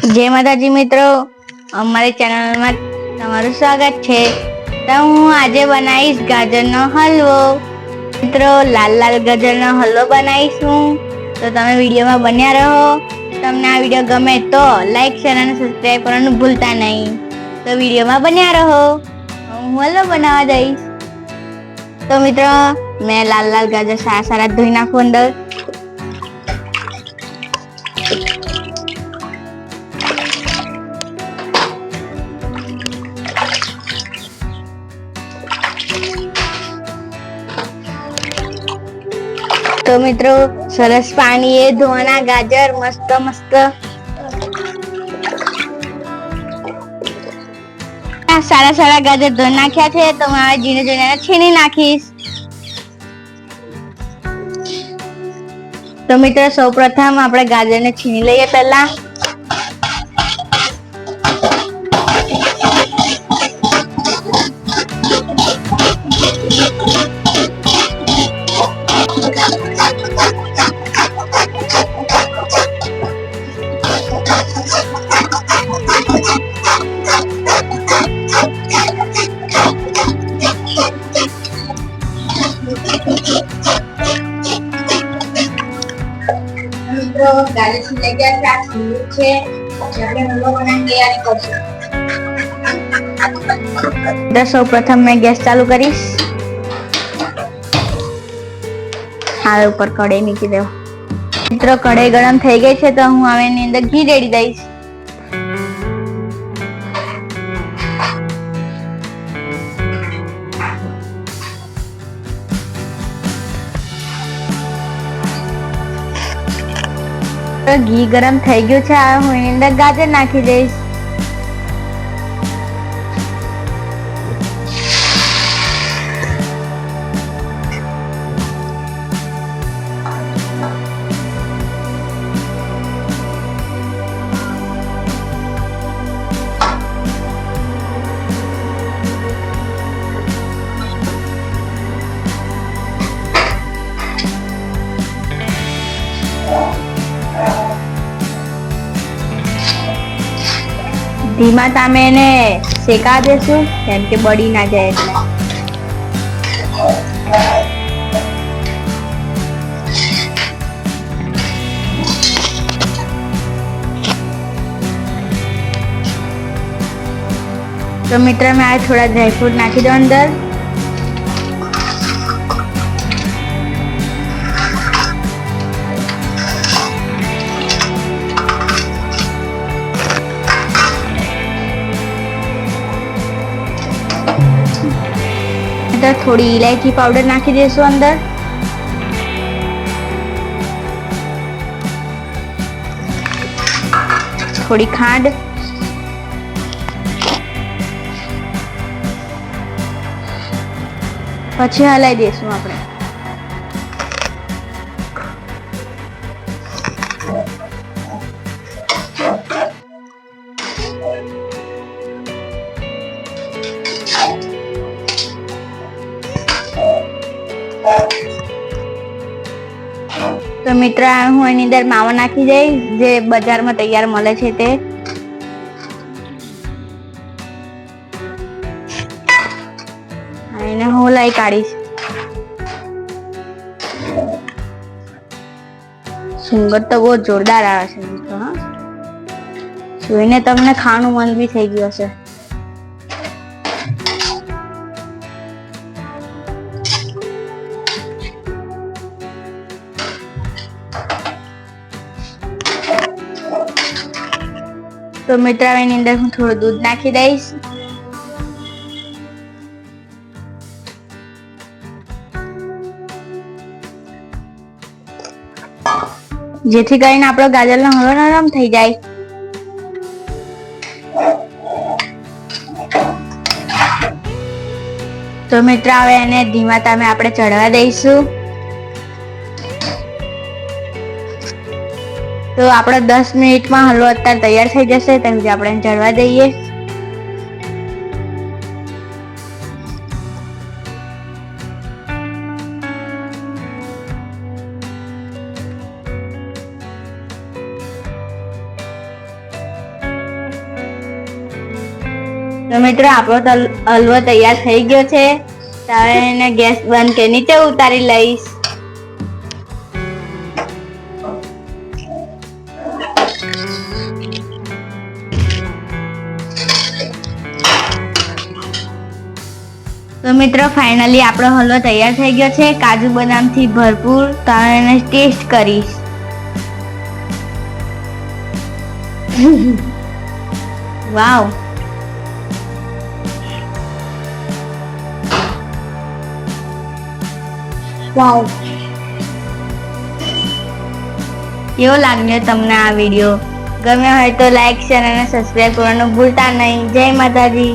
જય માતાજી મિત્રો. અમારી ચેનલમાં તમારું સ્વાગત છે. તો હું આજે બનાવીશ ગાજરનો હલવો. મિત્રો, લાલ લાલ ગાજરનો હલવો બનાવીશ. હું તો તમે વિડીયોમાં બન્યા રહો. તમને આ વીડિયો ગમે તો લાઈક, શેર અને સબસ્ક્રાઈબ કરવાનું ભૂલતા નહીં. તો વિડીયોમાં બન્યા રહો. હું હલવો બનાવવા દઈશ તો મિત્રો, મેં લાલ લાલ ગાજર સારા સારા ધોઈ નાખું અંદર. તો મિત્રો, સરસ પાણી એ ધોવાના ગાજર, મસ્ત મસ્ત. સારા સારા ગાજર ધોઈ નાખ્યા છે, તો હું જીને ઝીણે છીણી નાખીશ. તો મિત્રો, સૌપ્રથમ આપણે ગાજરને છીણી લઈએ પહેલા. ગાજર છીણી ગયા છે આ છીણું છે આપણે હલવો બનાવવાની તૈયારી કરશું તો સૌ પ્રથમ મેં ગેસ ચાલુ કરીશ. હાલ ઉપર કઢાઈ મૂકી દેવો. મિત્રો, કઢાઈ ગરમ થઈ ગઈ છે, તો હું હવે એની અંદર ઘી રેડી દઈશ. તો ઘી ગરમ થઈ ગયું છે. હવે હું એની અંદર ગાજર નાખી દઈશ. ધીમા તામે એને શેકા દેશું, કેમ કે બળી ના જાય એટલે. તો મિત્ર, મેં આ થોડા ડ્રાયફ્રૂટ નાખી દો અંદર. અંદર થોડી ઇલાયચી પાવડર નાખી દઈશું અંદર. થોડી ખાંડ. પછી હલાઈ દઈશું આપણે. તો મિત્ર, હું એની અંદર માવો નાખી દઈશ, જે બજારમાં તૈયાર મળે છે તે. એને હું લઈ કાઢીશ. સુંગર તો બહુ જોરદાર આવે છે, મિત્રો જોઈને તમને ખાવાનું મન બી થઈ ગયું હશે. તો મિત્ર એની અંદર હું થોડું દૂધ નાખી દઈશ. જેથી કરીને આપણો ગાજરનો હળવો નરમ થઈ જાય. તો મિત્ર હવે એને ધીમા તામે આપણે ચડવા દઈશું. તો આપણે દસ મિનિટમાં હલવો અત્યારે તૈયાર થઈ જશે, તેમ આપણે જળવા દઈએ. તો મિત્રો, આપણો હલવો તૈયાર થઈ ગયો છે. તારે એને ગેસ બંધ કે નીચે ઉતારી લઈશ. તો મિત્રો ફાઇનલી આપણો હલવો તૈયાર થઈ ગયો છે. કાજુ બદામથી ભરપૂર તો એને ટેસ્ટ કરીશ. વાવ. વાવ. કેવો લાગ્યો તમને આ વીડિયો ગમ્યો હોય તો લાઈક શેર અને સબસ્ક્રાઈબ કરવાનું ભૂલતા નહીં. જય માતાજી.